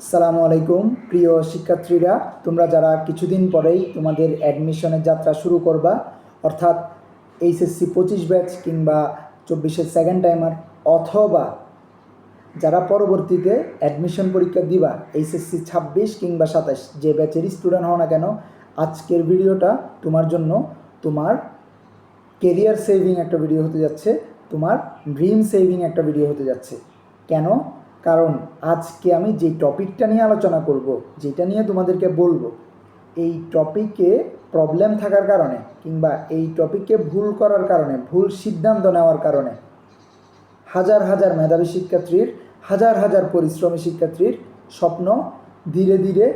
সালামু আলাইকুম। প্রিয় শিক্ষার্থীরা, তোমরা যারা কিছুদিন পরেই তোমাদের অ্যাডমিশনের যাত্রা শুরু করবা, অর্থাৎ এইচএসসি পঁচিশ ব্যাচ কিংবা চব্বিশের সেকেন্ড টাইমার অথবা যারা পরবর্তীতে অ্যাডমিশন পরীক্ষা দিবা, এইচএসসি ছাব্বিশ কিংবা সাতাশ, যে ব্যাচেরই স্টুডেন্ট হও না কেন, আজকের ভিডিওটা তোমার জন্য তোমার কেরিয়ার সেভিং একটা ভিডিও হতে যাচ্ছে, তোমার ড্রিম সেভিং একটা ভিডিও হতে যাচ্ছে। কেন? কারণ আজকে আমি যে টপিকটা নিয়ে আলোচনা করব, যেটা নিয়ে তোমাদেরকে বলব, এই টপিকে প্রবলেম থাকার কারণে কিংবা এই টপিকে ভুল করার কারণে, ভুল সিদ্ধান্ত নেওয়ার কারণে হাজার হাজার মেধাবী শিক্ষার্থীর, হাজার হাজার পরিশ্রমী শিক্ষার্থীর স্বপ্ন ধীরে ধীরে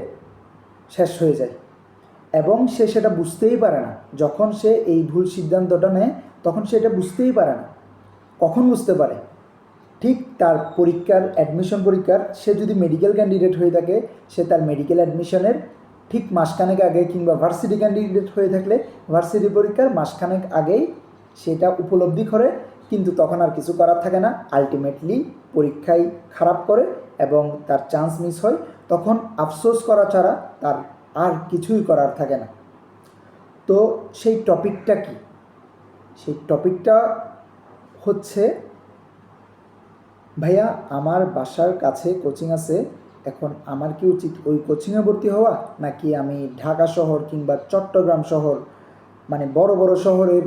শেষ হয়ে যায় এবং সে সেটা বুঝতেই পারে না। যখন সে এই ভুল সিদ্ধান্তটা নেয়, তখন সে এটা বুঝতেই পারে না। কখন বুঝতে পারে? ঠিক তার পরীক্ষার অ্যাডমিশন পরীক্ষার, সে যদি মেডিকেল ক্যান্ডিডেট হয়ে থাকে, সে তার মেডিকেল অ্যাডমিশনের ঠিক মাসখানেক আগে কিংবা ভার্সিটি ক্যান্ডিডেট হয়ে থাকলে ভার্সিটি পরীক্ষার মাসখানেক আগেই সেটা উপলব্ধি করে, কিন্তু তখন আর কিছু করার থাকে না। আলটিমেটলি পরীক্ষায় খারাপ করে এবং তার চান্স মিস হয়। তখন আফসোস করা ছাড়া তার আর কিছুই করার থাকে না। তো সেই টপিকটা কি? সেই টপিকটা হচ্ছে ভাইয়া, আমার বাসার কাছে কোচিং আছে। এখন আমার কি উচিত ওই কোচিংয়ে ভর্তি হওয়া, নাকি আমি ঢাকা শহর কিংবা চট্টগ্রাম শহর মানে বড় বড় শহরের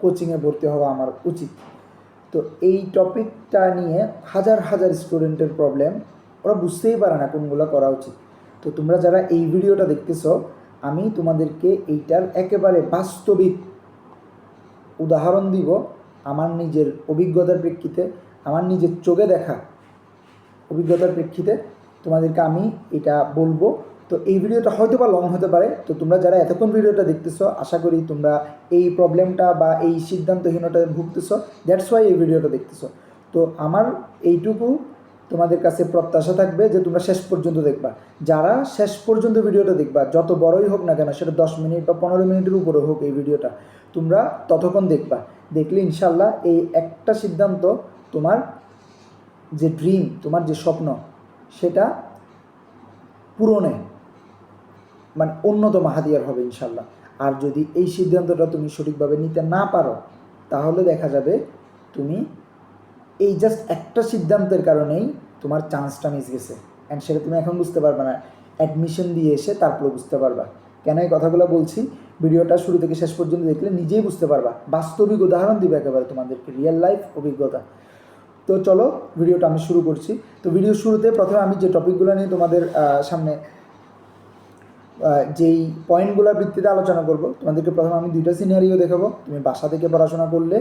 কোচিংয়ে ভর্তি হওয়া আমার উচিত? তো এই টপিকটা নিয়ে হাজার হাজার স্টুডেন্টের প্রবলেম। ওরা বুঝতেই পারে না কোনগুলো করা উচিত। তো তোমরা যারা এই ভিডিওটা দেখতেছ, আমি তোমাদেরকে এইটার একেবারে বাস্তবিক উদাহরণ দিব আমার নিজের অভিজ্ঞতার প্রেক্ষিতে। আমার নিজের চোখে দেখা অভিজ্ঞতার প্রেক্ষিতে তোমাদেরকে আমি এটা বলব। তো এই ভিডিওটা হয়তো বা লং হতে পারে। তো তোমরা যারা এতক্ষণ ভিডিওটা দেখতেছো, আশা করি তোমরা এই প্রবলেমটা বা এই সিদ্ধান্তহীনতা ভুগতেছো। দ্যাটস ওয়াই এই ভিডিওটা দেখতেছো। তো আমার এইটুকু তোমাদের কাছে প্রত্যাশা থাকবে যে তোমরা শেষ পর্যন্ত দেখবা। যারা শেষ পর্যন্ত ভিডিওটা দেখবা, যত বড়ই হোক না কেন, সেটা দশ মিনিট বা পনেরো মিনিটের উপরে হোক এই ভিডিওটা, তোমরা ততক্ষণ দেখবা। দেখলে ইনশাল্লাহ এই একটা সিদ্ধান্ত তোমার যে ড্রিম তোমার যে স্বপ্ন, সেটা পূরণে মানে অন্যতম হাতিয়ার হবে ইনশাল্লাহ আর যদি এই সিদ্ধান্তটা তুমি সঠিকভাবে নিতে না পারো, তাহলে দেখা যাবে তুমি এই জাস্ট একটা সিদ্ধান্তের কারণেই তোমার চান্সটা মিস গেছে। অ্যান্ড সেটা তুমি এখন বুঝতে পারবে না। অ্যাডমিশন দিয়ে এসে তারপরে বুঝতে পারবা। কেন এই কথাগুলো বলছি? ভিডিওটা শুরু থেকে শেষ পর্যন্ত দেখলে নিজেই বুঝতে পারবা। বাস্তবিক উদাহরণ দিবে একেবারে তোমাদেরকে। রিয়েল লাইফ অভিজ্ঞতা। তো চলো ভিডিওটা আমি শুরু করছি। তো ভিডিও শুরুতে প্রথমে আমি যে টপিকগুলো নিয়ে তোমাদের সামনে যেই পয়েন্টগুলোর ভিত্তিতে আলোচনা করব, তোমাদেরকে প্রথমে আমি দুইটা সিনারিও দেখাবো। তুমি বাসা থেকে পড়াশোনা করলে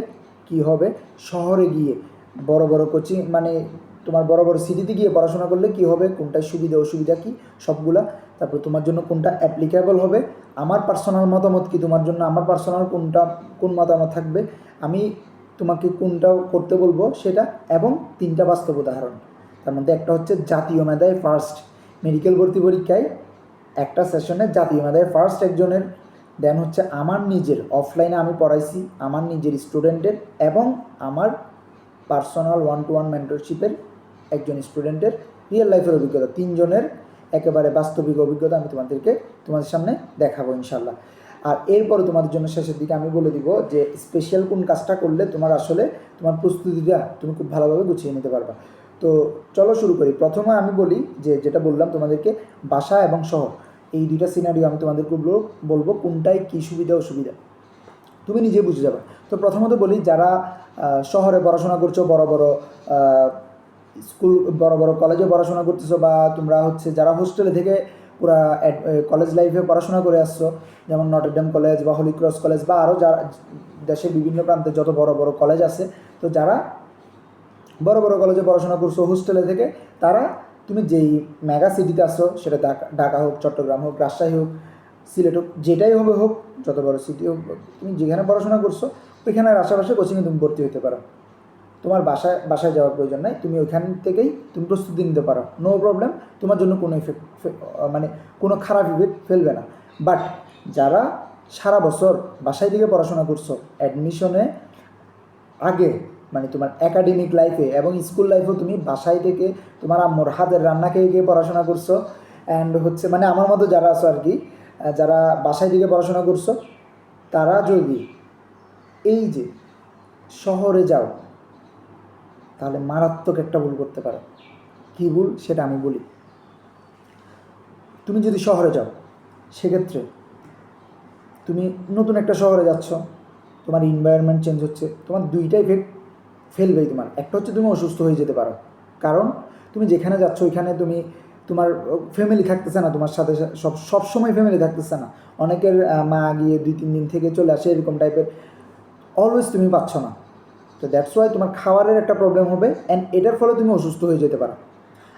কি হবে? শহরে গিয়ে বড় বড় কোচিং মানে তোমার বড় বড় সিটিতে গিয়ে পড়াশোনা করলে কি হবে? কোনটায় সুবিধা, অসুবিধা কি? সবগুলা। তারপর তোমার জন্য কোনটা অ্যাপ্লিকেবল হবে? আমার পার্সোনাল মতামত কি? তোমার জন্য আমার পার্সোনাল কোনটা, কোন মতামত থাকবে? আমি তোমাকে কোনটা করতে বলব সেটা এবং তিনটা বাস্তব উদাহরণ। তার মধ্যে একটা হচ্ছে জাতীয় মেধায় ফার্স্ট মেডিকেল ভর্তি পরীক্ষায় একটা সেশনে জাতীয় মেধায় ফার্স্ট একজনের দেন হচ্ছে আমার নিজের অফলাইনে আমি পড়াইছি আমার নিজের স্টুডেন্টের এবং আমার পার্সোনাল ওয়ান টু ওয়ান মেন্টরশিপের একজন স্টুডেন্টের রিয়েল লাইফের অভিজ্ঞতা। তিনজনের একেবারে বাস্তবিক অভিজ্ঞতা আমি তোমাদেরকে তোমাদের সামনে দেখাবো ইনশাল্লাহ আর এরপরে তোমাদের জন্য শেষের দিকে আমি বলে দিব যে স্পেশাল কোন কাজটা করলে তোমার আসলে তোমার প্রস্তুতিটা তুমি খুব ভালোভাবে গুছিয়ে নিতে পারবা। তো চলো শুরু করি। প্রথমে আমি বলি যে যেটা বললাম তোমাদেরকে, বাসা এবং শহর। এই দুইটা সিনারিও আমি তোমাদেরকে বলব বলব কোনটায় কী সুবিধা অসুবিধা। তুমি নিজে বুঝে যাবে। তো প্রথমত বলি, যারা শহরে পড়াশোনা করছ, বড় বড় স্কুল, বড় বড় কলেজে পড়াশোনা করতেছো বা তোমরা হচ্ছে যারা হোস্টেলে থেকে পুরা কলেজ লাইফে পড়াশোনা করে আসছো, যেমন নটরডেম কলেজ বা হলি ক্রস কলেজ বা আরও যারা, দেশের বিভিন্ন প্রান্তে যত বড় বড় কলেজ আছে, তো যারা বড় বড় কলেজে পড়াশোনা করছ হোস্টেলে থেকে, তারা তুমি যেই মেগা সিটিতে আসো সেটা ঢাকা হোক, চট্টগ্রাম হোক, রাজশাহী হোক, সিলেট হোক, যেটাই হবে হোক, যত বড় সিটি হোক, তুমি যেখানে পড়াশোনা করছ, ওইখানের আশেপাশে কোচিংয়ে তুমি ভর্তি হতে পারো। তোমার বাসায় বাসায় যাওয়ার প্রয়োজন নাই, তুমি ওইখান থেকেই তুমি প্রস্তুতি নিতে পারো। নো প্রবলেম তোমার জন্য কোনো ইফেক্ট মানে কোনো খারাপ ইফেক্ট ফেলবে না। বাট যারা সারা বছর বাসায় থেকে পড়াশোনা করছ অ্যাডমিশনে আগে মানে তোমার একাডেমিক লাইফে এবং স্কুল লাইফেও তুমি বাসায় থেকে তোমার আম্মুর হাতের রান্না খেয়ে গিয়ে পড়াশোনা করছ। অ্যান্ড হচ্ছে মানে আমার মতো যারা আছো আর কি যারা বাসায় থেকে পড়াশোনা করছ, তারা যদি এই যে শহরে যাও তাহলে মারাত্মক একটা ভুল করতে পারো। কী ভুল? সেটা আমি বলি। তুমি যদি শহরে যাও, সেক্ষেত্রে তুমি নতুন একটা শহরে যাচ্ছ, তোমার এনভায়রনমেন্ট চেঞ্জ হচ্ছে, তোমার দুইটাই ইফেক্ট ফেলবেই তোমার। একটা হচ্ছে তুমি অসুস্থ হয়ে যেতে পারো। কারণ তুমি যেখানে যাচ্ছ, ওইখানে তুমি, তোমার ফ্যামিলি থাকতেছে না তোমার সাথে, সব সব সময় ফ্যামিলি থাকতেছে না। অনেকের মা গিয়ে দুই, তিন দিন থেকে চলে আসে এরকম টাইপের অলওয়েজ তুমি পাচ্ছ না। তো দ্যাটস ওয়াই তোমার খাবারের একটা প্রবলেম হবে অ্যান্ড এটার ফলে তুমি অসুস্থ হয়ে যেতে পারো।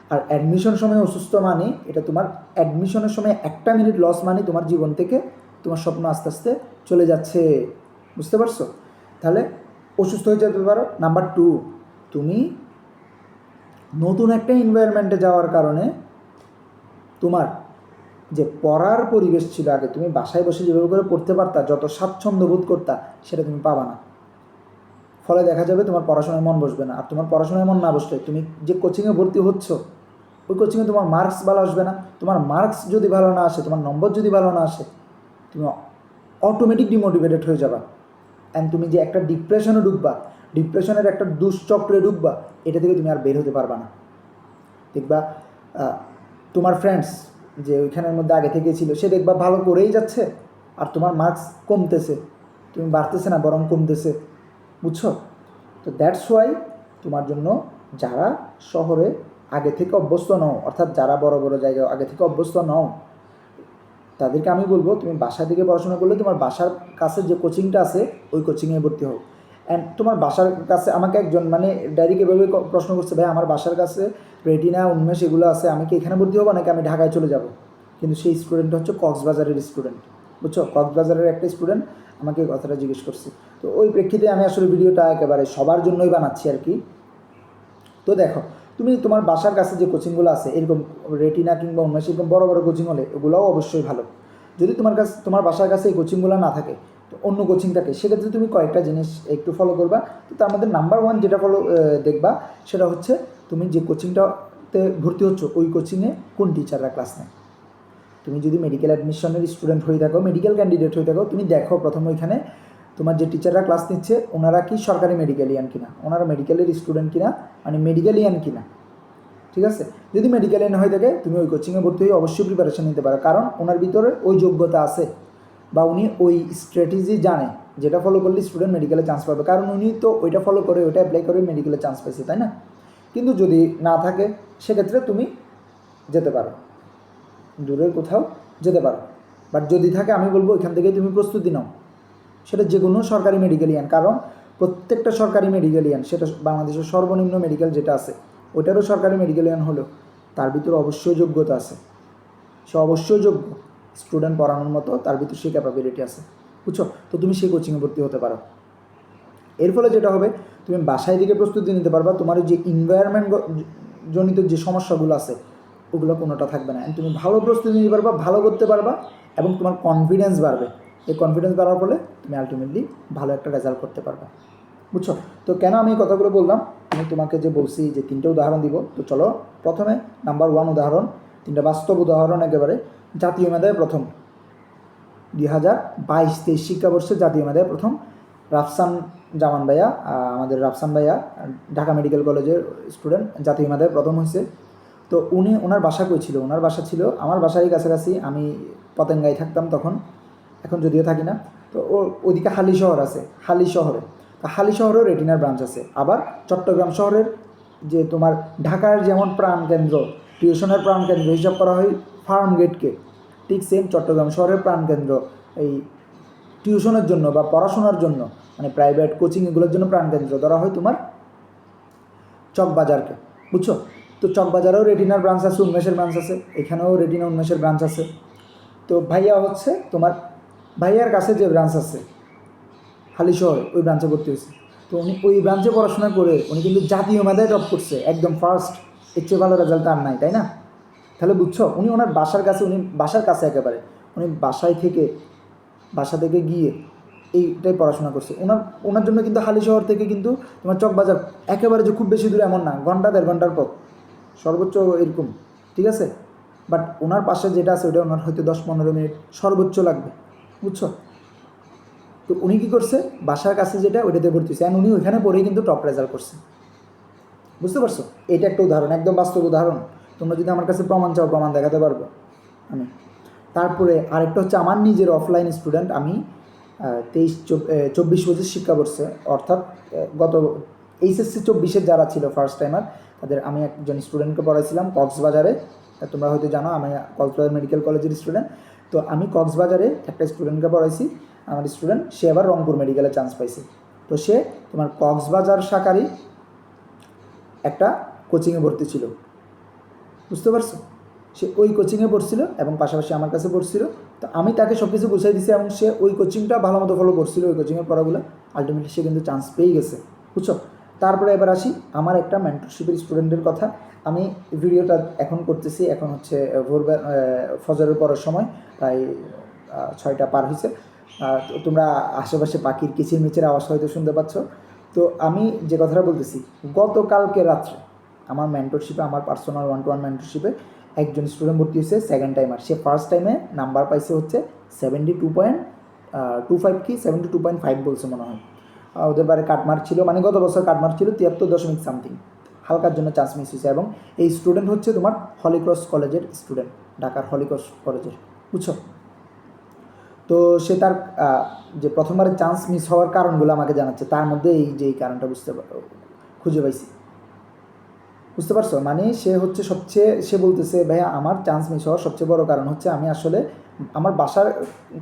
আর অ্যাডমিশন সময় অসুস্থ মানে এটা তোমার অ্যাডমিশনের সময় একটা মিনিট লস মানে তোমার জীবন থেকে তোমার স্বপ্ন আস্তে আস্তে চলে যাচ্ছে। বুঝতে পারছ? তাহলে অসুস্থ হয়ে যেতে পারো। নাম্বার টু তুমি নতুন একটা এনভায়রনমেন্টে যাওয়ার কারণে তোমার যে পড়ার পরিবেশ ছিল আগে, তুমি বাসায় বসে যেভাবে করে পড়তে পারতা, যত স্বাচ্ছন্দ্য বোধ করতা, সেটা তুমি পাবা না। ফলে দেখা যাবে তোমার পড়াশোনায় মন বসবে না। আর তোমার পড়াশোনায় মন না বসলে তুমি যে কোচিংয়ে ভর্তি হচ্ছ, ওই কোচিংয়ে তোমার মার্কস ভালো আসবে না। তোমার মার্কস যদি ভালো না আসে, তোমার নম্বর যদি ভালো না আসে, তুমি অটোমেটিক ডিমোটিভেটেড হয়ে যাবা। অ্যান্ড তুমি যে একটা ডিপ্রেশনে ঢুকবা ডিপ্রেশনের একটা দুশ্চক্রে ঢুকবা এটা থেকে তুমি আর বের হতে পারবা না। দেখবা তোমার ফ্রেন্ডস যে ওইখানের মধ্যে আগে থেকে ছিল, সে দেখবা ভালো করেই যাচ্ছে, আর তোমার মার্কস কমতেছে। তুমি বাড়তেছে না, বরং কমতেছে। বুঝছ? তো দ্যাটস ওয়াই তোমার জন্য যারা শহরে আগে থেকে অভ্যস্ত নও, অর্থাৎ যারা বড় বড় জায়গায় আগে থেকে অভ্যস্ত নও, তাদেরকে আমি বলব তুমি বাসা থেকে পড়াশোনা করলে তোমার বাসার কাছে যে কোচিংটা আছে, ওই কোচিংয়ে ভর্তি হও। অ্যান্ড তোমার বাসার কাছে আমাকে একজন মানে ডাইরেক্ট এভাবে প্রশ্ন করছে, ভাই, আমার বাসার কাছে রেটিনা, উন্মেষ এগুলো আছে, আমি কি এখানে ভর্তি হব নাকি আমি ঢাকায় চলে যাব? কিন্তু সেই স্টুডেন্টটা হচ্ছে কক্সবাজারের স্টুডেন্ট বুঝছ? কক্সবাজারের একটা স্টুডেন্ট আমাকে কথাটা জিজ্ঞেস করছে। তো ওই প্রেক্ষিতে আমি আসলে ভিডিওটা একেবারে সবার জন্যই বানাচ্ছি আর কি। তো দেখো, তুমি তোমার বাসার কাছে যে কোচিংগুলো আছে, এরকম রেটিনা কিংবা অন্য সেরকম বড় বড় কোচিং হলে ওগুলোও অবশ্যই ভালো। যদি তোমার কাছে, তোমার বাসার কাছে এই কোচিংগুলো না থাকে, তো অন্য কোচিং থাকে, সেক্ষেত্রে তুমি কয়েকটা জিনিস একটু ফলো করবা। তো তার মধ্যে নাম্বার ওয়ান যেটা ফলো দেখবা, সেটা হচ্ছে তুমি যে কোচিংটাতে ভর্তি হচ্ছ, ওই কোচিংয়ে কোন টিচাররা ক্লাস নেয়। তুমি যদি মেডিকেল অ্যাডমিশনের স্টুডেন্ট হয়ে থাকো মেডিকেল ক্যান্ডিডেট হয়ে থাকো, তুমি দেখো প্রথম ওইখানে তোমার যে টিচাররা ক্লাস নিচ্ছে, ওনারা কি সরকারি মেডিকেলিয়ান কিনা? ওনারা মেডিকেলের স্টুডেন্ট কিনা? মানে মেডিকেলিয়ান কিনা? ঠিক আছে? যদি মেডিকেলিয়ান হয়ে থাকে, তুমি ওই কোচিংয়ে ভর্তি হয়ে অবশ্যই প্রিপারেশান নিতে পারো। কারণ ওনার ভিতরে ওই যোগ্যতা আছে বা উনি ওই স্ট্র্যাটেজি জানে, যেটা ফলো করলে স্টুডেন্ট মেডিকেলে চান্স পাবে। কারণ উনি তো ওইটা ফলো করে, ওইটা অ্যাপ্লাই করে মেডিকেলে চান্স পেয়েছে তাই না? কিন্তু যদি না থাকে, সেক্ষেত্রে তুমি যেতে পারো। দূরের কোথাও যেতে পারো। বাট যদি থাকে, আমি বলব এখান থেকে তুমি প্রস্তুতি নাও। সেটা যে কোনো সরকারি মেডিকেলিয়ান কারণ প্রত্যেকটা সরকারি মেডিকেলিয়ান সেটা বাংলাদেশের সর্বনিম্ন মেডিকেল যেটা আছে, ওইটারও সরকারি মেডিকেলিয়ান হলো তার ভিতরে অবশ্যই যোগ্যতা আছে। সে অবশ্যই যোগ্য। স্টুডেন্ট পড়ানোর মতো তার ভিতরে সেই ক্যাপাবিলিটি আছে। বুঝছ? তো তুমি সেই কোচিংয়ে ভর্তি হতে পারো। এর ফলে যেটা হবে, তুমি বাসায় দিকে প্রস্তুতি নিতে পারবা। তোমার যে ইনভায়রনমেন্ট জনিত যে সমস্যাগুলো আছে ওগুলো কোনোটা থাকবে না। তুমি ভালো প্রস্তুতি নিতে পারবা, ভালো করতে পারবা এবং তোমার কনফিডেন্স বাড়বে। এই কনফিডেন্স বাড়ার ফলে তুমি আলটিমেটলি ভালো একটা রেজাল্ট করতে পারবে। বুঝছ? তো কেন আমি এই কথাগুলো বললাম? আমি তোমাকে যে বলছি যে তিনটে উদাহরণ দিব, তো চলো প্রথমে নাম্বার ওয়ান উদাহরণ, তিনটা বাস্তব উদাহরণ একেবারে, জাতীয় মেধায় প্রথম। দুই হাজার বাইশ তেইশ শিক্ষাবর্ষে জাতীয় মেধায় প্রথম। রাফসান জামান ভাইয়া আমাদের রাফসান ভাইয়া, ঢাকা মেডিকেল কলেজের স্টুডেন্ট জাতীয় মেধায় প্রথম হয়েছে। তো উনি ওনার বাসা কই ছিল? ওনার বাসা ছিল আমার বাসারই কাছাকাছি, আমি পতেঙ্গায় থাকতাম তখন, এখন যদিও থাকি না। তো ও, ওইদিকে হালি শহর আছে, হালি শহরে। হালি শহরেও রেটিনার ব্রাঞ্চ আছে। আবার চট্টগ্রাম শহরের যে তোমার ঢাকার যেমন প্রাণকেন্দ্র টিউশনের প্রাণকেন্দ্র হিসাব করা হয় ফার্ম গেটকে। ঠিক সেম চট্টগ্রাম শহরের প্রাণকেন্দ্র এই টিউশনের জন্য বা পড়াশোনার জন্য মানে প্রাইভেট কোচিং এগুলোর জন্য প্রাণকেন্দ্র ধরা হয় তোমার চকবাজারকে। বুঝছ? তো চকবাজারেও রেটিনার ব্রাঞ্চ আছে, উন্মেষের ব্রাঞ্চ আছে, এখানেও রেটিনা, উন্মেষের ব্রাঞ্চ আছে। তো ভাইয়া হচ্ছে তোমার ভাইয়ার কাছে যে ব্রাঞ্চ আছে, হালি শহরে, ওই ব্রাঞ্চে ভর্তি হয়েছে। তো উনি ওই ব্রাঞ্চে পড়াশোনা করে, উনি কিন্তু জাতীয় মেধায় টপ করছে, একদম ফার্স্ট এর চেয়ে ভালো রেজাল্ট আর নাই, তাই না? তাহলে বুঝছ, উনি ওনার বাসার কাছে, উনি বাসার কাছে একেবারে, উনি বাসায় থেকে, বাসা থেকে গিয়ে এইটাই পড়াশোনা করছে। ওনার ওনার জন্য কিন্তু হালি শহর থেকে কিন্তু তোমার চকবাজার একেবারে যে খুব বেশি দূরে এমন না, ঘণ্টা, দেড় ঘণ্টার পথ। সর্বোচ্চ এরকম, ঠিক আছে? বাট ওনার পাশে যেটা আছে ওটা ওনার হয়তো দশ পনেরো মিনিট সর্বোচ্চ লাগবে, বুঝছ? তো উনি কী করছে? বাসার কাছে যেটা ওইটাতে ভর্তি হয়েছে। উনি ওইখানে পড়েই কিন্তু টপ রেজাল্ট করছে। বুঝতে পারছ? এটা একটা উদাহরণ, একদম বাস্তব উদাহরণ। তোমরা যদি আমার কাছে প্রমাণ চাও, প্রমাণ দেখাতে পারব আমি। তারপরে আরেকটা হচ্ছে আমার নিজের অফলাইন স্টুডেন্ট আমি তেইশ চব্বিশ বছর শিক্ষা করছে অর্থাৎ গত, এইচএসসি চব্বিশের যারা ছিল ফার্স্ট টাইমার তাদের আমি একজন স্টুডেন্টকে পড়াইছিলাম কক্সবাজারে। তোমরা হয়তো জানো, আমি কক্সবাজার মেডিকেল কলেজের স্টুডেন্ট তো আমি কক্সবাজারে একটা স্টুডেন্টকে পড়াইছি। আমার স্টুডেন্ট সে আবার রংপুর মেডিকেলে চান্স পাইছে। তো সে তোমার কক্সবাজার শাখারই একটা কোচিংয়ে ভর্তি ছিল। বুঝতে পারছ? সে ওই কোচিংয়ে পড়ছিল এবং পাশাপাশি আমার কাছে পড়ছিল। তো আমি তাকে সব কিছু গুছিয়ে দিছি এবং সে ওই কোচিংটা ভালো মতো ফলো করছিল, ওই কোচিংয়ের পড়াগুলো। আলটিমেটলি সে কিন্তু চান্স পেয়ে গেছে। বুঝছ? তারপরে এবার আসি আমার একটা মেন্টরশিপের স্টুডেন্টের কথা। আমি ভিডিওটা এখন করতেছি, এখন হচ্ছে ভোরবেলা ফজরের পরের সময়, প্রায় ছয়টা পার হয়েছে তোমরা আশেপাশে পাখির কিচির মিচির আওয়াজ হয়তো শুনতে পাচ্ছ। তো আমি যে কথাটা বলতেছি, গতকালকে রাত্রে আমার মেন্টরশিপে আমার পার্সোনাল ওয়ান টু ওয়ান মেন্টরশিপে একজন স্টুডেন্ট ভর্তি হয়েছে সেকেন্ড টাইমার সে ফার্স্ট টাইমে নাম্বার পাইছে হচ্ছে seventy two point two five কি? সেভেন্টি টু পয়েন্ট ফাইভ বলছে মনে হয়। ওদের বারে কাটমার্ক ছিল মানে গত বছর কাটমার্ক ছিল তিয়াত্তর দশমিক সামথিং হালকার জন্য চান্স মিস হয়েছে এবং এই স্টুডেন্ট হচ্ছে তোমার হলিক্রস কলেজের স্টুডেন্ট ঢাকার হলিক্রস কলেজের বুঝছ? তো সে তার যে প্রথমবারে চান্স মিস হওয়ার কারণগুলো আমাকে জানাচ্ছে, তার মধ্যে এই যে এই কারণটা বুঝতে খুঁজে পাইছি। বুঝতে পারছ? মানে সে হচ্ছে সবচেয়ে, সে বলতেছে, ভাইয়া, আমার চান্স মিস হওয়ার সবচেয়ে বড় কারণ হচ্ছে আমি আসলে আমার বাসার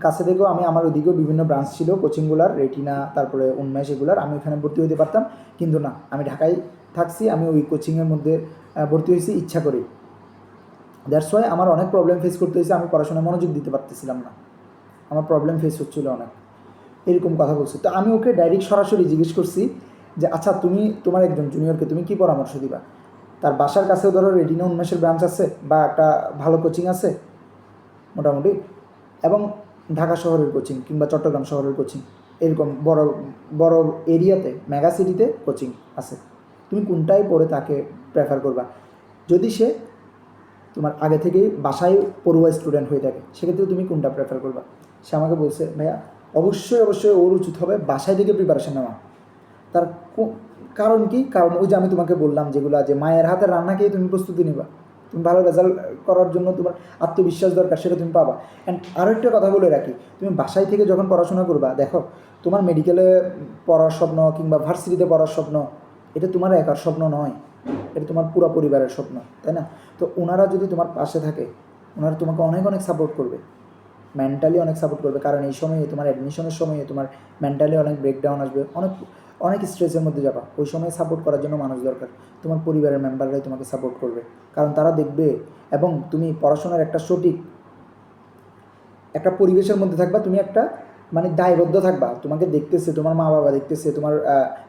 কাছে থেকেও আমি আমার ওদিকেও বিভিন্ন ব্রাঞ্চ ছিল কোচিংগুলার রেটিনা, তারপরে উন্মেষ এগুলার, আমি ওখানে ভর্তি হতে পারতাম। কিন্তু না, আমি ঢাকায় থাকছি, আমি ওই কোচিংয়ের মধ্যে ভর্তি হয়েছি ইচ্ছা করেই। দ্যাটস ওয়াই আমার অনেক প্রবলেম ফেস করতে হয়েছে, আমি পড়াশোনায় মনোযোগ দিতে পারতেছিলাম না। আমার প্রবলেম ফেস হচ্ছিল অনেক। এরকম কথা বলছে। তো আমি ওকে ডাইরেক্ট সরাসরি জিজ্ঞেস করছি যে আচ্ছা তুমি, তোমার একজন জুনিয়রকে তুমি কি পরামর্শ দিবা? তার বাসার কাছেও ধরো রেটিনা, উন্মেষের ব্রাঞ্চ আছে বা একটা ভালো কোচিং আছে। মোটামুটি। এবং ঢাকা শহরের কোচিং কিংবা চট্টগ্রাম শহরের কোচিং এরকম বড় বড় এরিয়াতে মেগা সিটিতে কোচিং আছে। তুমি কোনটাই পড়ে তাকে প্রেফার করবা? যদি সে তোমার আগে থেকেই বাসায় পড়ুয়া স্টুডেন্ট হয়ে থাকে, সেক্ষেত্রে তুমি কোনটা প্রেফার করবা? সে আমাকে বলছে, ভাইয়া, অবশ্যই অবশ্যই ওর উচিত হবে বাসায় থেকে প্রিপারেশান নেওয়া। তার কারণ কি? কারণ ওই যে আমি তোমাকে বললাম যেগুলো যে মায়ের হাতের রান্না খেয়ে তুমি প্রস্তুতি নিবা। তুমি ভালো রেজাল্ট করার জন্য তোমার আত্মবিশ্বাস দরকার, সেটা তুমি পাবা। অ্যান্ড আরও একটা কথা বলে রাখি, তুমি বাসায় থেকে যখন পড়াশোনা করবা, দেখো, তোমার মেডিকেলে পড়ার স্বপ্ন কিংবা ভার্সিটিতে পড়ার স্বপ্ন, এটা তোমার একার স্বপ্ন নয়, এটা তোমার পুরো পরিবারের স্বপ্ন, তাই না? তো ওনারা যদি তোমার পাশে থাকে ওনারা তোমাকে অনেক অনেক সাপোর্ট করবে। মেন্টালি অনেক সাপোর্ট করবে, কারণ এই সময়ে তোমার অ্যাডমিশনের সময়ে তোমার মেন্টালি অনেক ব্রেকডাউন আসবে, অনেক অনেক স্ট্রেসের মধ্যে যাবা। ওই সময় সাপোর্ট করার জন্য মানুষ দরকার। তোমার পরিবারের মেম্বাররাই তোমাকে সাপোর্ট করবে। কারণ তারা দেখবে এবং তুমি পড়াশোনার একটা সঠিক একটা পরিবেশের মধ্যে থাকবা, তুমি একটা মানে দায়বদ্ধ থাকবা। তোমাকে দেখতেছে, তোমার মা বাবা দেখতেছে, তোমার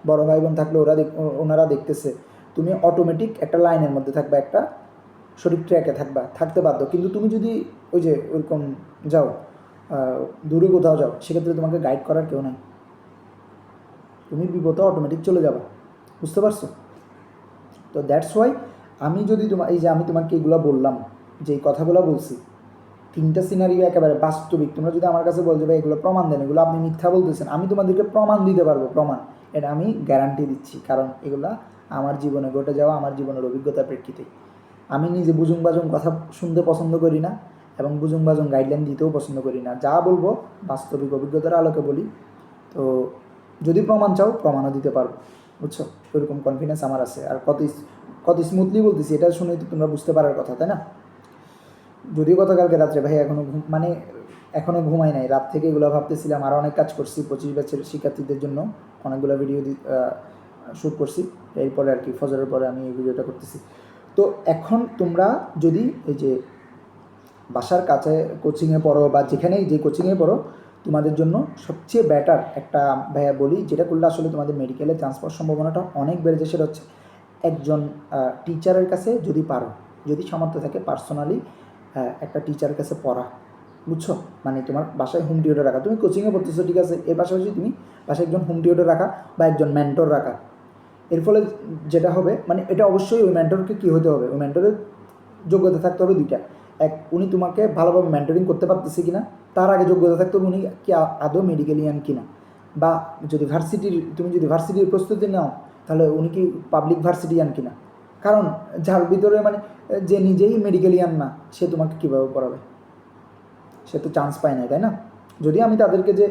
বড় ভাই বোন থাকলে ওরা ওনারা দেখতেছে। তুমি অটোমেটিক একটা লাইনের মধ্যে থাকবা, একটা সঠিক ট্র্যাকে থাকবা, থাকতে বাধ্য। কিন্তু তুমি যদি ওই যে ওইরকম যাও দূরে কোথাও যাও, সেক্ষেত্রে তোমাকে গাইড করার কেউ নাই। তুমি বিপদে অটোমেটিক চলে যাবা। বুঝতে পারছ? তো দ্যাটস ওয়াই আমি যদি তোমার এই যে আমি তোমাকে এগুলো বললাম, যে এই কথাগুলো বলছি, তিনটা সিনারিও একেবারে বাস্তবিক। তোমরা যদি আমার কাছে বলছো, ভাই, এগুলো প্রমাণ দেন, এগুলো আপনি মিথ্যা বলতেছেন, আমি তোমাদেরকে প্রমাণ দিতে পারব, প্রমাণ। এটা আমি গ্যারান্টি দিচ্ছি, কারণ এগুলা আমার জীবনে ঘটে যাওয়া, আমার জীবনের অভিজ্ঞতার প্রেক্ষিতে। আমি নিজে বুজুং বাজুং কথা শুনতে পছন্দ করি না, এবং বুজুং বাজুং গাইডলাইন দিতেও পছন্দ করি না। যা বলব, বাস্তবিক অভিজ্ঞতার আলোকে বলি। তো যদি প্রমাণ চাও, প্রমাণও দিতে পারব বুঝছ? ওইরকম কনফিডেন্স আমার আছে। আর কত কত স্মুথলি বলতেছি, এটা শুনে তো তোমরা বুঝতে পারার কথা, তাই না? যদিও গতকালকে রাত্রে, ভাই, এখনও ঘুম মানে এখনও ঘুমাই নাই। রাত থেকে এগুলো ভাবতেছিলাম, আর অনেক কাজ করছি, পঁচিশ ব্যাচের শিক্ষার্থীদের জন্য। অনেকগুলো ভিডিও শ্যুট করছি। এরপরে আর কি, ফজরের পরে আমি এই ভিডিওটা করতেছি। তো এখন তোমরা যদি এই যে বাসার কাছে কোচিংয়ে পড়ো বা যেখানেই যে কোচিংয়ে পড়ো তোমাদের জন্য সবচেয়ে বেটার একটা ভাইয়া বলি, যেটা করলে আসলে তোমাদের মেডিকেলে চান্স পাওয়ার সম্ভাবনাটা অনেক বেড়ে যায় সেটা হচ্ছে একজন টিচারের কাছে যদি পারো, যদি সামর্থ্য থাকে পার্সোনালি একটা টিচারের কাছে পড়া, বুঝছ? মানে তোমার বাসায় হোম টিউটর রাখা, তুমি কোচিংয়ে পড়তেছো, ঠিক আছে? এর পাশাপাশি তুমি বাসায় একজন হোম টিউটর রাখা বা একজন মেন্টর রাখা। এর ফলে যেটা হবে মানে এটা অবশ্যই ওই মেন্টরকে কী হতে হবে? ওই মেন্টরের যোগ্যতা থাকতে হবে দুইটা। এক, উনি তোমাকে ভালোভাবে মেন্টরিং করতে পারতেছে কিনা তার আগে যোগ্যতা থাকতো উনি কি আদৌ মেডিকেলিয়ান কিনা বা যদি ভার্সিটির তুমি যদি ভার্সিটির প্রস্তুতি নাও, তাহলে উনি কি পাবলিক ভার্সিটিয়ান কিনা কারণ যার ভিতরে মানে যে নিজেই মেডিকেলিয়ান না, সে তোমাকে কীভাবে পড়াবে? সে তো চান্স পায় না তাই না? যদি আমি তাদেরকে যে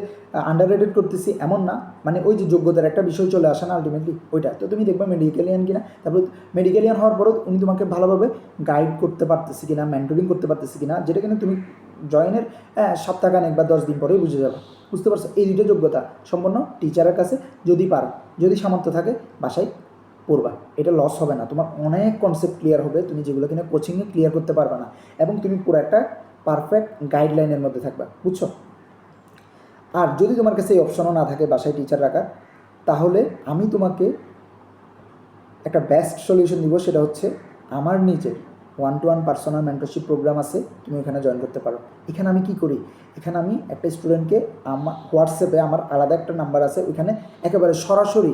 আন্ডার করতেছি এমন না মানে ওই যে যোগ্যতার একটা বিষয় চলে আসে না আলটিমেটলি ওইটা। তো তুমি দেখবে মেডিকেলিয়ান কিনা, তারপর মেডিকেলিয়ান হওয়ার পরেও উনি তোমাকে ভালোভাবে গাইড করতে পারতেছে কিনা মেন্টরিং করতে পারতেছে কিনা, যেটা কিনা তুমি জয়েনের সপ্তাহখানেক বা দশ দিন পরেই বুঝে যাবে। বুঝতে পারছ? এই দুটো যোগ্যতা সম্পূর্ণ টিচারের কাছে যদি পারো, যদি সামর্থ্য থাকে, বাসায় পড়বা। এটা লস হবে না। তোমার অনেক কনসেপ্ট ক্লিয়ার হবে, তুমি যেগুলো কিনা কোচিংয়ে ক্লিয়ার করতে পারবে না। এবং তুমি পুরো একটা পারফেক্ট গাইডলাইনের মধ্যে থাকবা। বুঝছ? আর যদি তোমার কাছে এই অপশনও না থাকে বাসায় টিচার রাখার, তাহলে আমি তোমাকে একটা বেস্ট সলিউশন দিব, সেটা হচ্ছে আমার নিজের one to one personal mentorship programme আছে, তুমি এখানে জয়েন করতে পারো। এখানে আমি কি করি? এখানে আমি একটা স্টুডেন্টকে আমার হোয়াটসঅ্যাপে আমার আলাদা একটা নাম্বার আছে, ওইখানে একেবারে সরাসরি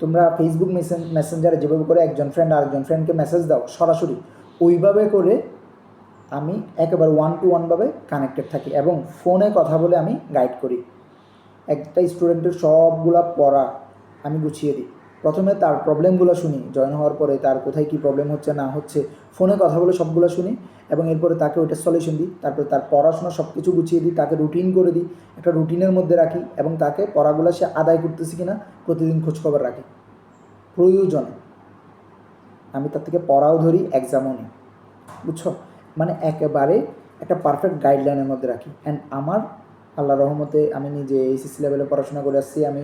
তোমরা ফেসবুক মেসেন মেসেঞ্জারে যেভাবে করে একজন ফ্রেন্ড আরেকজন ফ্রেন্ডকে মেসেজ দাও, সরাসরি ওইভাবে করে আমি একেবারে ওয়ান টু ওয়ানভাবে কানেক্টেড থাকি এবং ফোনে কথা বলে আমি গাইড করি। একটা স্টুডেন্টের সবগুলা পড়া আমি গুছিয়ে দিই। প্রথমে তার প্রবলেমগুলো শুনি জয়েন হওয়ার পরে তার কোথায় কী প্রবলেম হচ্ছে, না হচ্ছে ফোনে কথা বলে সবগুলো শুনি এবং এরপরে তাকে ওইটা সলিউশন দিই। তারপরে তার পড়াশোনা সব কিছু গুছিয়ে দিই, তাকে রুটিন করে দিই, একটা রুটিনের মধ্যে রাখি এবং তাকে পড়াগুলো সে আদায় করতেছে কিনা প্রতিদিন খোঁজখবর রাখি। প্রয়োজনে। আমি তার থেকে পড়াও ধরি এক্সামও নিই। বুঝছ? মানে একেবারে একটা পারফেক্ট গাইডলাইনের মধ্যে রাখি। অ্যান্ড আমার আল্লাহ রহমতে আমি নিজে এইচএসসি লেভেলে পড়াশোনা করে আসছি, আমি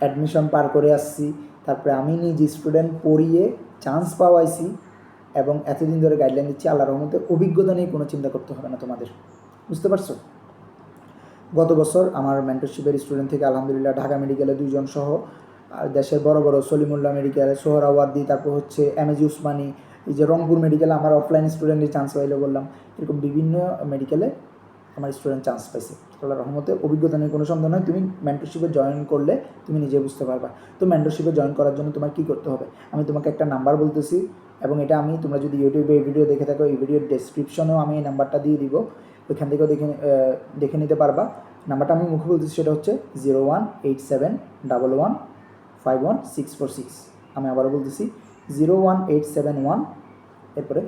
অ্যাডমিশন পার করে আসছি, তারপরে আমি নিজে স্টুডেন্ট পড়িয়ে চান্স পাওয়াইছি এবং এতদিন ধরে গাইডলাইন দিচ্ছি, আল্লাহ রহমতে অভিজ্ঞতা নিয়ে কোনো চিন্তা করতে হবে না তোমাদের। বুঝতে পারছ? গত বছর আমার মেন্টরশিপের স্টুডেন্ট থেকে আলহামদুলিল্লাহ ঢাকা মেডিকেলে দুইজন সহ, আর দেশের বড় বড় সলিমুল্লাহ মেডিকেল সোহরাওয়ার্দি তারপর হচ্ছে এমএজি উসমানী, এই যে রংপুর মেডিকেলে আমার অফলাইন স্টুডেন্টের চান্স পাইলে বললাম, এরকম বিভিন্ন মেডিকেলে আমার স্টুডেন্ট চান্স পাইছে। আল্লাহ রহমতে অভিজ্ঞতা নিয়ে কোনো সন্দেহ নয় তুমি মেন্টরশিপে জয়েন করলে তুমি নিজে বুঝতে পারবা। তো মেন্টরশিপে জয়েন করার জন্য তোমার কী করতে হবে? আমি তোমাকে একটা নাম্বার বলতেছি এবং এটা আমি তোমরা যদি ইউটিউবে এই ভিডিও দেখে থাকো, এই ভিডিওর ডেসক্রিপশনেও আমি এই নাম্বারটা দিয়ে দিব। ওইখান থেকেও দেখে দেখে নিতে পারবা। নাম্বারটা আমি মুখে বলতেছি, সেটা হচ্ছে zero one eight seven double one five one six four six আমি আবারও বলতেছি zero one eight seven one এরপরে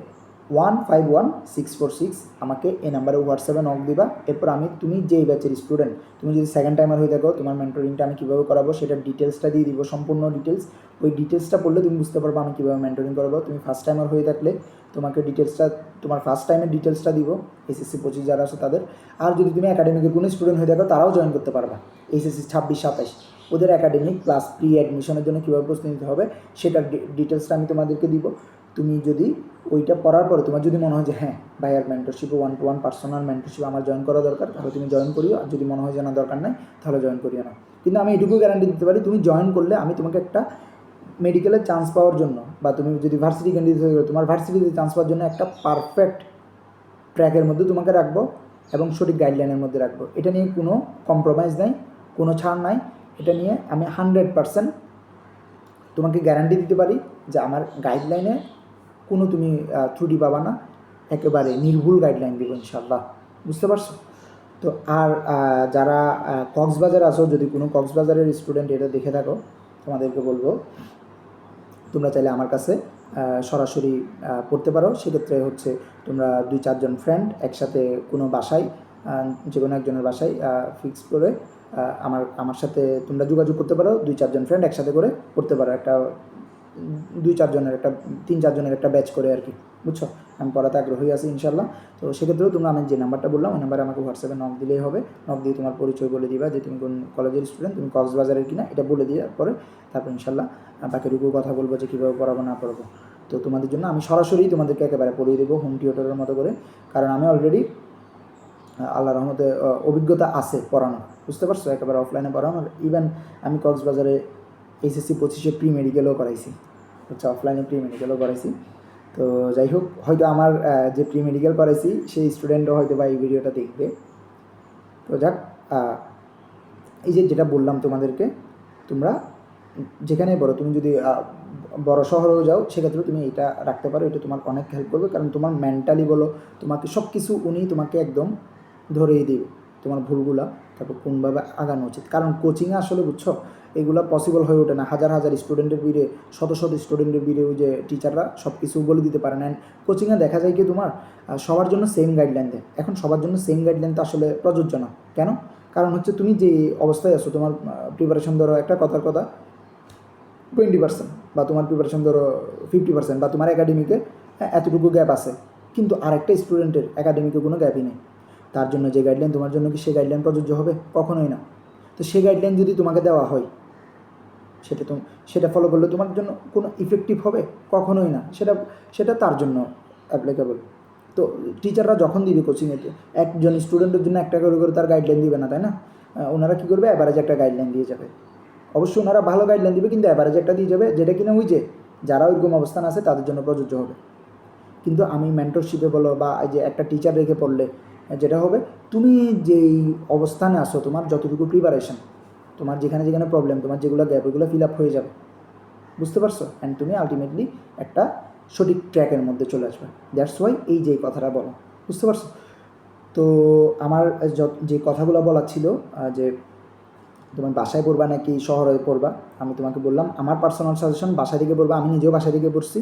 one five one six four six আমাকে এই নাম্বারে হোয়াটসঅ্যাপে নক দিবা। এরপর আমি, তুমি যেই ব্যাচের স্টুডেন্ট তুমি যদি সেকেন্ড টাইমার হয়ে থাকো, তোমার মেন্টরিংটা আমি কীভাবে করাবো, সেটার ডিটেলসটা দিয়ে দিব, সম্পূর্ণ ডিটেলস ওই ডিটেলসটা পড়লে তুমি বুঝতে পারবে আমি কীভাবে মেন্টরিং করাবো। তুমি ফার্স্ট টাইমার হয়ে থাকলে তোমাকে ডিটেলসটা তোমার ফার্স্ট টাইমের ডিটেলসটা দিব এসএসসি পঁচিশ যারা আছে তাদের। আর যদি তুমি একাডেমিকের কোনো স্টুডেন্ট হয়ে থাকো, তারাও জয়েন করতে পারবা এসএসসি ছাব্বিশ সাতাশ ওদের একাডেমিক ক্লাস প্রি অ্যাডমিশনের জন্য কীভাবে প্রস্তুতি নিতে হবে, সেটার ডিটেলসটা আমি তোমাদেরকে দিব। তুমি যদি ওইটা পড়ার পরে তোমার যদি মনে হয় যে হ্যাঁ ভাইয়ার মেন্টরশিপে one to one personal mentorship আমার জয়েন করা দরকার, তাহলে তুমি জয়েন করিও। আর যদি মনে হয় যে না, দরকার নাই, তাহলে জয়েন করিও না। কিন্তু আমি এটুকু গ্যারান্টি দিতে পারি, তুমি জয়েন করলে আমি তোমাকে একটা মেডিকেলের চান্স পাওয়ার জন্য বা তুমি যদি ভার্সিটি ক্যান্ডিডেট হয়ে তোমার ভার্সিটিতে চান্স পাওয়ার জন্য একটা পারফেক্ট ট্র্যাকের মধ্যে তোমাকে রাখব এবং সঠিক গাইডলাইনের মধ্যে রাখব। এটা নিয়ে কোনো কম্প্রোমাইজ নাই, কোনো ছাড় নাই। এটা নিয়ে আমি হান্ড্রেড পারসেন্ট তোমাকে গ্যারান্টি দিতে পারি যে আমার গাইডলাইনে কোনো তুমি ত্রুটি পাবা না। একেবারে নির্ভুল গাইডলাইন দেবো ইনশাল্লাহ বুঝতে পারছ? তো আর যারা কক্সবাজার আসো যদি কোনো কক্সবাজারের স্টুডেন্ট এটা দেখে থাকো, তোমাদেরকে বলব, তোমরা চাইলে আমার কাছে সরাসরি পড়তে পারো। সেক্ষেত্রে হচ্ছে তোমরা দুই চারজন ফ্রেন্ড একসাথে কোনো বাসায় যে কোনো একজনের বাসায় ফিক্স করে আমার আমার সাথে তোমরা যোগাযোগ করতে পারো। দুই চারজন ফ্রেন্ড একসাথে করে পড়তে পারো। একটা দুই চারজনের একটা, তিন চারজনের একটা ব্যাচ করে আর কি, বুঝছ? আমি পড়াতে আগ্রহী আছি ইনশাল্লাহ তো সেক্ষেত্রেও তোমরা, আমি যে নাম্বারটা বললাম, ওই নাম্বারে আমাকে হোয়াটসঅ্যাপে নক দিলেই হবে। নক দিয়ে তোমার পরিচয় বলে দিবা যে তুমি কোন কলেজের স্টুডেন্ট তুমি কক্সবাজারের কিনা, এটা বলে দেওয়ার পরে তারপর ইনশাল্লাহ বাকিটুকু কথা বলব যে কীভাবে পড়াবো, না পড়াবো। তো তোমাদের জন্য আমি সরাসরি তোমাদেরকে একেবারে পড়িয়ে দেবো হোম থিয়েটারের মতো করে। কারণ আমি অলরেডি আল্লাহ রহমতে অভিজ্ঞতা আছে পড়ানো বুঝতে পারছ? একেবারে অফলাইনে পড়ানোর। ইভেন আমি কক্সবাজারে এইচএসসি পঁচিশে প্রি মেডিকেলও করাইছি। হচ্ছে অফলাইনে প্রি মেডিকেলও করাইছি। তো যাই হোক, হয়তো আমার যে প্রি মেডিকেল করেছি সেই স্টুডেন্টও হয়তো বা এই ভিডিওটা দেখবে। তো যাক এই যে যেটা বললাম তোমাদেরকে, তোমরা যেখানে বড় তুমি যদি বড় শহরেও যাও, সেক্ষেত্রে তুমি এটা রাখতে পারো, এটা তোমার অনেক হেল্প করবে। কারণ তোমার মেন্টালি বলো, তোমাকে সব কিছু উনি তোমাকে একদম ধরেই দিবে, তোমার ভুলগুলা। তারপর কোনভাবে আগানো উচিত? কারণ কোচিংয়ে আসলে বুঝছ, এগুলো পসিবল হয়ে ওঠে না। হাজার হাজার স্টুডেন্টের ভিড়ে, শত শত স্টুডেন্টের ভিড়ে ওই যে টিচাররা সব কিছু বলে দিতে পারে না। কোচিংয়ে দেখা যায় কি তোমার সবার জন্য সেম গাইডলাইন দেয়। এখন সবার জন্য সেম গাইডলাইন তো আসলে প্রযোজ্য না। কেন? কারণ হচ্ছে তুমি যে অবস্থায় আছো, তোমার প্রিপারেশন ধরো একটা কথার কথা টোয়েন্টি পার্সেন্ট বা তোমার প্রিপারেশন ধরো ফিফটি পার্সেন্ট বা তোমার একাডেমিকে এতটুকু গ্যাপ আছে। কিন্তু আরেকটা স্টুডেন্টের একাডেমিকে কোনো গ্যাপই নেই। তার জন্য যে গাইডলাইন তোমার জন্য কি সে গাইডলাইন প্রযোজ্য হবে? কখনোই না। তো সে গাইডলাইন যদি তোমাকে দেওয়া হয়, সেটা তুমি, সেটা ফলো করলে তোমার জন্য কোনো ইফেক্টিভ হবে? কখনোই না। সেটা সেটা তার জন্য অ্যাপ্লিকেবল তো টিচাররা যখন দিবে কোচিংয়েতে একজন স্টুডেন্টের জন্য একটা করে করে তার গাইডলাইন দিবে না, তাই না? ওনারা কী করবে? অ্যাভারেজ একটা গাইডলাইন দিয়ে যাবে। অবশ্যই ওনারা ভালো গাইডলাইন দিবে, কিন্তু অ্যাভারেজ একটা দিয়ে যাবে, যেটা কিনা ওই যে, যারা ওইরকম অবস্থান আছে, তাদের জন্য প্রযোজ্য হবে। কিন্তু আমি মেন্টরশিপে বলো বা যে একটা টিচার রেখে পড়লে যেটা হবে, তুমি যেই অবস্থানে আসো তোমার যতটুকু প্রিপারেশন তোমার যেখানে যেখানে প্রবলেম তোমার যেগুলো গ্যাপ ওইগুলো ফিল আপ হয়ে যাবে। বুঝতে পারছ? অ্যান্ড তুমি আলটিমেটলি একটা সঠিক ট্র্যাকের মধ্যে চলে আসবে। দ্যাটস ওয়াই এই যে কথাটা বলো। বুঝতে পারছ? তো আমার যে কথাগুলো বলার ছিল যে তোমার বাসায় পড়বা নাকি শহরে পড়বা, আমি তোমাকে বললাম, আমার পার্সোনাল সাজেশন বাসা থেকে পড়বা, আমি নিজেও বাসা থেকে পড়ছি।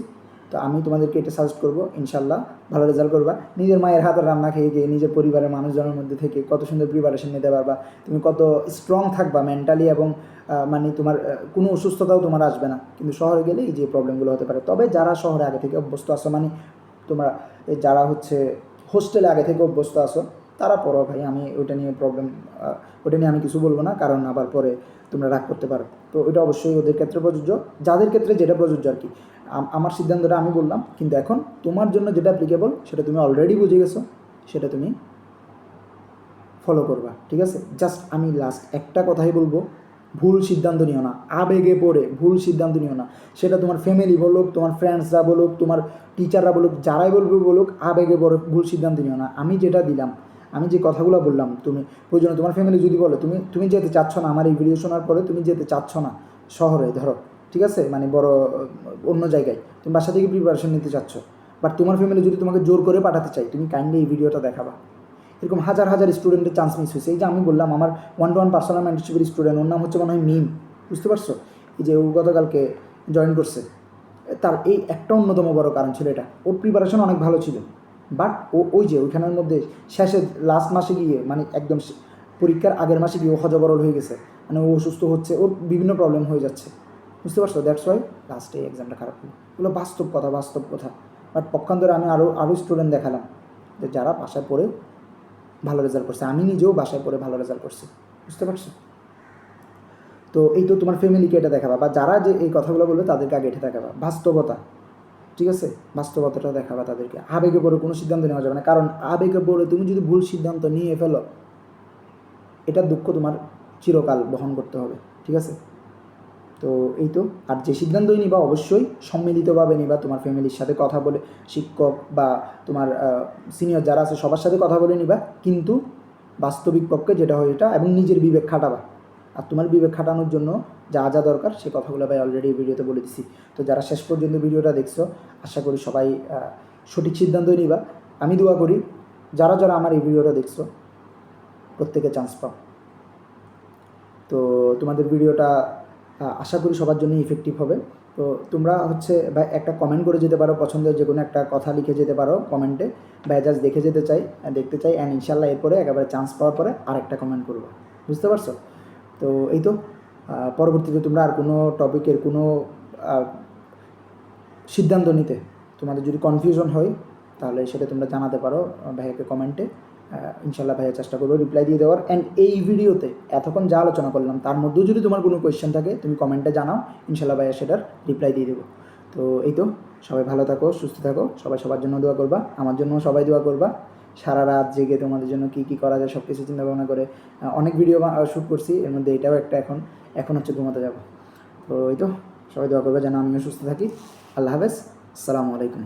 তো আমি তোমাদেরকে এটা সাজেস্ট করব, ইনশাল্লাহ ভালো রেজাল্ট করবা। নিজের মায়ের হাতের রান্না খেয়ে গিয়ে নিজের পরিবারের মানুষজনের মধ্যে থেকে কত সুন্দর প্রিপারেশন নিতে পারবা, তুমি কত স্ট্রং থাকবা মেন্টালি এবং মানে তোমার কোনো অসুস্থতাও তোমার আসবে না। কিন্তু শহরে গেলে এই যে প্রবলেমগুলো হতে পারে। তবে যারা শহরে আগে থেকে অভ্যস্ত আসো মানে তোমরা যারা হচ্ছে হোস্টেলে আগে থেকে অভ্যস্ত আসো তারা পড়ো ভাই, আমি ওইটা নিয়ে প্রবলেম ওটা নিয়ে আমি কিছু বলব না, কারণ আবার পরে তোমরা রাগ করতে পারো। তো এটা অবশ্যই ওদের ক্ষেত্রে প্রযোজ্য। যাদের ক্ষেত্রে যেটা প্রযোজ্য আর কি। আমার সিদ্ধান্তটা আমি বললাম, কিন্তু এখন তোমার জন্য যেটা অ্যাপ্লিকেবল সেটা তুমি অলরেডি বুঝে গেছো, সেটা তুমি ফলো করবা, ঠিক আছে? জাস্ট আমি লাস্ট একটা কথাই বলব, ভুল সিদ্ধান্ত নিও না, আবেগে পড়ে ভুল সিদ্ধান্ত নিও না। সেটা তোমার ফ্যামিলি বলুক, তোমার ফ্রেন্ডসরা বলুক, তোমার টিচাররা বলুক, যারাই বলবে বলুক, আবেগে পড়ে ভুল সিদ্ধান্ত নিও না। আমি যেটা দিলাম আমি যে কথাগুলো বললাম, তুমি, প্রয়োজনে তোমার ফ্যামিলি যদি বলে, তুমি তুমি যেতে চাচ্ছ না, আমার এই ভিডিও শোনার পরে তুমি যেতে চাচ্ছ না শহরে, ধরো, ঠিক আছে? মানে বড়, অন্য জায়গায়, তুমি বাসা থেকে প্রিপারেশন নিতে চাচ্ছ। বাট তোমার ফ্যামিলি যদি তোমাকে জোর করে পাঠাতে চাই তুমি কাইন্ডলি এই ভিডিওটা দেখাবা। এরকম হাজার হাজার স্টুডেন্টের চান্স মিস হয়েছে। এই যে আমি বললাম, আমার ওয়ান টু ওয়ান পার্সোনাল মেন্টরশিপের স্টুডেন্ট ওর নাম হচ্ছে মনে হয় মিম। বুঝতে পারছ? এই যে ও গতকালকে জয়েন করছে। তার এই একটা অন্যতম বড় কারণ ছিল এটা। ওর প্রিপারেশন অনেক ভালো ছিল। বাট ও ওই যে ওইখানের মধ্যে শেষে লাস্ট মাসে গিয়ে মানে একদম পরীক্ষার আগের মাসে গিয়ে ও হজবরল হয়ে গেছে। মানে ও অসুস্থ হচ্ছে, ওর বিভিন্ন প্রবলেম হয়ে যাচ্ছে। বুঝতে পারছ? দ্যাটস ওয়াই লাস্টে এই এক্সামটা খারাপ হলো। এগুলো বাস্তব কথা বাস্তব কথা। বাট পক্ষান্তরে আমি আরও আরও স্টুডেন্ট দেখালাম যে যারা বাসায় পড়ে ভালো রেজাল্ট করছে। আমি নিজেও বাসায় পড়ে ভালো রেজাল্ট করছি। বুঝতে পারছ? তো এই তো তোমার ফ্যামিলিকে এটা দেখাবা, বা যারা যে এই কথাগুলো বলবে তাদেরকে আগে এটা দেখাবা। বাস্তবতা। ঠিক আছে? বাস্তবতাটা দেখাবা তাদেরকে। আবেগে পড়ে কোনো সিদ্ধান্ত নেওয়া যাবে না। কারণ আবেগে পড়ে তুমি যদি ভুল সিদ্ধান্ত নিয়ে ফেলো এটার দুঃখ তোমার চিরকাল বহন করতে হবে। ঠিক আছে? তো এই তো। আর যে সিদ্ধান্তই নিবা, অবশ্যই সম্মিলিতভাবে নিবা তোমার ফ্যামিলির সাথে কথা বলে, শিক্ষক বা তোমার সিনিয়র যারা আছে সবার সাথে কথা বলে নিবা। কিন্তু বাস্তবিক পক্ষে যেটা হয় এটা এবং নিজের বিবেক খাটাবা। আর তোমার বিবেক খাটানোর জন্য যা যা দরকার সে কথাগুলো ভাই অলরেডি ভিডিওতে বলে দিছি। তো যারা শেষ পর্যন্ত ভিডিওটা দেখছ, আশা করি সবাই সঠিক সিদ্ধান্তই নিবা। আমি দোয়া করি, যারা যারা আমার এই ভিডিওটা দেখছ, প্রত্যেকে চান্স পাও। তো তোমাদের ভিডিওটা আশা করি সবার জন্য ইফেক্টিভ হবে। তো তোমরা হচ্ছে বা একটা কমেন্ট করে যেতে পারো, পছন্দের যে কোনো একটা কথা লিখে যেতে পারো কমেন্টে বা জাস্ট দেখে যেতে চাই, দেখতে চাই অ্যান্ড ইনশাল্লাহ এরপরে একেবারে চান্স পাওয়ার পরে আরেকটা কমেন্ট করব। বুঝতে পারছ? তো এই তো পরবর্তীতে তোমরা আর কোনো টপিকের কোনো সিদ্ধান্ত নিতে তোমাদের যদি কনফিউশন হয়, তাহলে সেটা তোমরা জানাতে পারো ভাইয়াকে কমেন্টে ইনশাল্লাহ ভাইয়া চেষ্টা করব রিপ্লাই দিয়ে দেওয়ার। অ্যান্ড এই ভিডিওতে এতক্ষণ যা আলোচনা করলাম, তার মধ্যেও যদি তোমার কোনো কোয়েশ্চেন থাকে, তুমি কমেন্টে জানাও ইনশাল্লাহ ভাইয়া সেটার রিপ্লাই দিয়ে দেবো। তো এই তো, সবাই ভালো থাকো, সুস্থ থাকো, সবাই সবার জন্য দোয়া করবা, আমার জন্য সবাই দোয়া করবা। সারা রাত জেগে তোমাদের জন্য কী কী করা যায় সব কিছু চিন্তা ভাবনা করে অনেক ভিডিও শ্যুট করছি, এর মধ্যে এটাও একটা এখন এখন হচ্ছে ঘুমাতে যাব। তো এই তো, সবাই দোয়া করবে যেন আমিও সুস্থ থাকি। আল্লাহ হাফেজ, আসসালামু আলাইকুম।